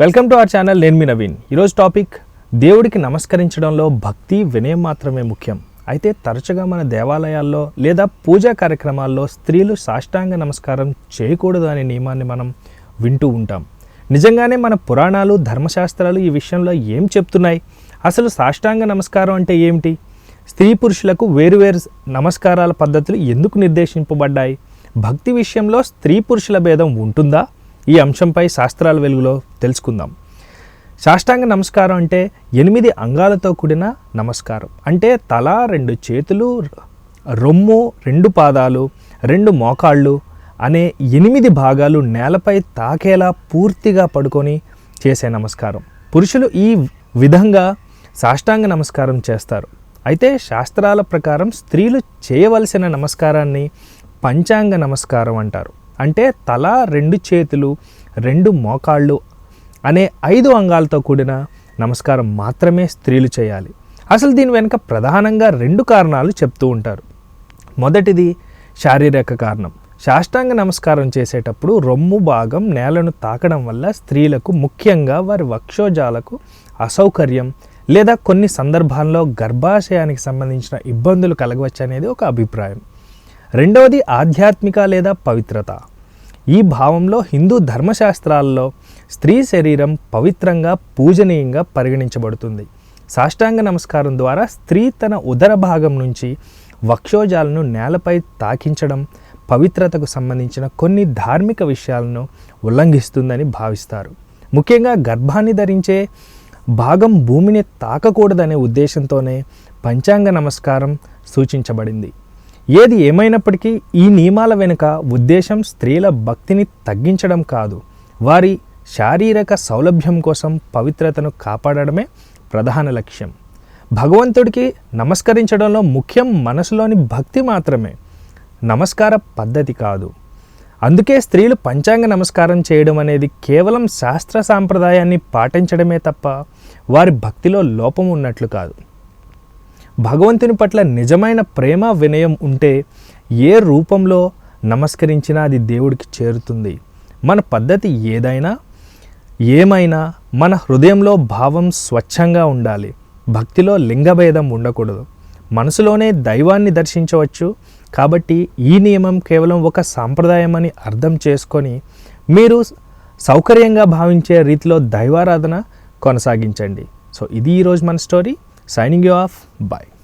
Welcome to our channel నేను మీ నవీన్. ఈరోజు topic దేవుడికి నమస్కరించడంలో భక్తి వినయం మాత్రమే ముఖ్యం. అయితే తరచుగా మన దేవాలయాల్లో లేదా పూజా కార్యక్రమాల్లో స్త్రీలు సాష్టాంగ నమస్కారం చేయకూడదు అనే నియమాన్ని మనం వింటూ ఉంటాం. నిజంగానే మన పురాణాలు ధర్మశాస్త్రాలు ఈ విషయంలో ఏం చెప్తున్నాయి? అసలు సాష్టాంగ నమస్కారం అంటే ఏమిటి? స్త్రీ పురుషులకు వేరువేరు నమస్కారాల పద్ధతులు ఎందుకు నిర్దేశింపబడ్డాయి? భక్తి విషయంలో స్త్రీ పురుషుల భేదం ఉంటుందా? ఈ అంశంపై శాస్త్రాల వెలుగులో తెలుసుకుందాం. సాష్టాంగ నమస్కారం అంటే ఎనిమిది అంగాలతో కూడిన నమస్కారం. అంటే తల రెండు చేతులు రొమ్ము రెండు పాదాలు రెండు మోకాళ్ళు అనే ఎనిమిది భాగాలు నేలపై తాకేలా పూర్తిగా పడుకొని చేసే నమస్కారం. పురుషులు ఈ విధంగా సాష్టాంగ నమస్కారం చేస్తారు. అయితే శాస్త్రాల ప్రకారం స్త్రీలు చేయవలసిన నమస్కారాన్ని పంచాంగ నమస్కారం అంటారు. అంటే తల రెండు చేతులు రెండు మోకాళ్ళు అనే ఐదు అంగాలతో కూడిన నమస్కారం మాత్రమే స్త్రీలు చేయాలి. అసలు దీని వెనుక ప్రధానంగా రెండు కారణాలు చెప్తూ ఉంటారు. మొదటిది శారీరక కారణం. సాష్టాంగ నమస్కారం చేసేటప్పుడు రొమ్ము భాగం నేలను తాకడం వల్ల స్త్రీలకు ముఖ్యంగా వారి వక్షోజాలకు అసౌకర్యం లేదా కొన్ని సందర్భాల్లో గర్భాశయానికి సంబంధించిన ఇబ్బందులు కలగవచ్చు అనేది ఒక అభిప్రాయం. రెండవది ఆధ్యాత్మిక లేదా పవిత్రత. ఈ భావంలో హిందూ ధర్మశాస్త్రాల్లో స్త్రీ శరీరం పవిత్రంగా పూజనీయంగా పరిగణించబడుతుంది. సాష్టాంగ నమస్కారం ద్వారా స్త్రీ తన ఉదర భాగం నుంచి వక్షోజాలను నేలపై తాకించడం పవిత్రతకు సంబంధించిన కొన్ని ధార్మిక విషయాలను ఉల్లంఘిస్తుందని భావిస్తారు. ముఖ్యంగా గర్భాన్ని ధరించే భాగం భూమిని తాకకూడదనే ఉద్దేశంతోనే పంచాంగ నమస్కారం సూచించబడింది. ఏది ఏమైనప్పటికీ ఈ నియమాల వెనుక ఉద్దేశం స్త్రీల భక్తిని తగ్గించడం కాదు. వారి శారీరక సౌలభ్యం కోసం పవిత్రతను కాపాడడమే ప్రధాన లక్ష్యం. భగవంతుడికి నమస్కరించడంలో ముఖ్యం మనసులోని భక్తి మాత్రమే నమస్కార పద్ధతి కాదు. అందుకే స్త్రీలు పంచాంగ నమస్కారం చేయడం అనేది కేవలం శాస్త్ర సాంప్రదాయాన్ని పాటించడమే తప్ప వారి భక్తిలో లోపం ఉన్నట్లు కాదు. భగవంతుని పట్ల నిజమైన ప్రేమ వినయం ఉంటే ఏ రూపంలో నమస్కరించినా అది దేవుడికి చేరుతుంది. మన పద్ధతి ఏదైనా ఏమైనా మన హృదయంలో భావం స్వచ్ఛంగా ఉండాలి. భక్తిలో లింగభేదం ఉండకూడదు. మనసులోనే దైవాన్ని దర్శించవచ్చు. కాబట్టి ఈ నియమం కేవలం ఒక సాంప్రదాయం అని అర్థం చేసుకొని మీరు సౌకర్యంగా భావించే రీతిలో దైవారాధన కొనసాగించండి. సో ఇది ఈరోజు మన story. signing you off. Bye.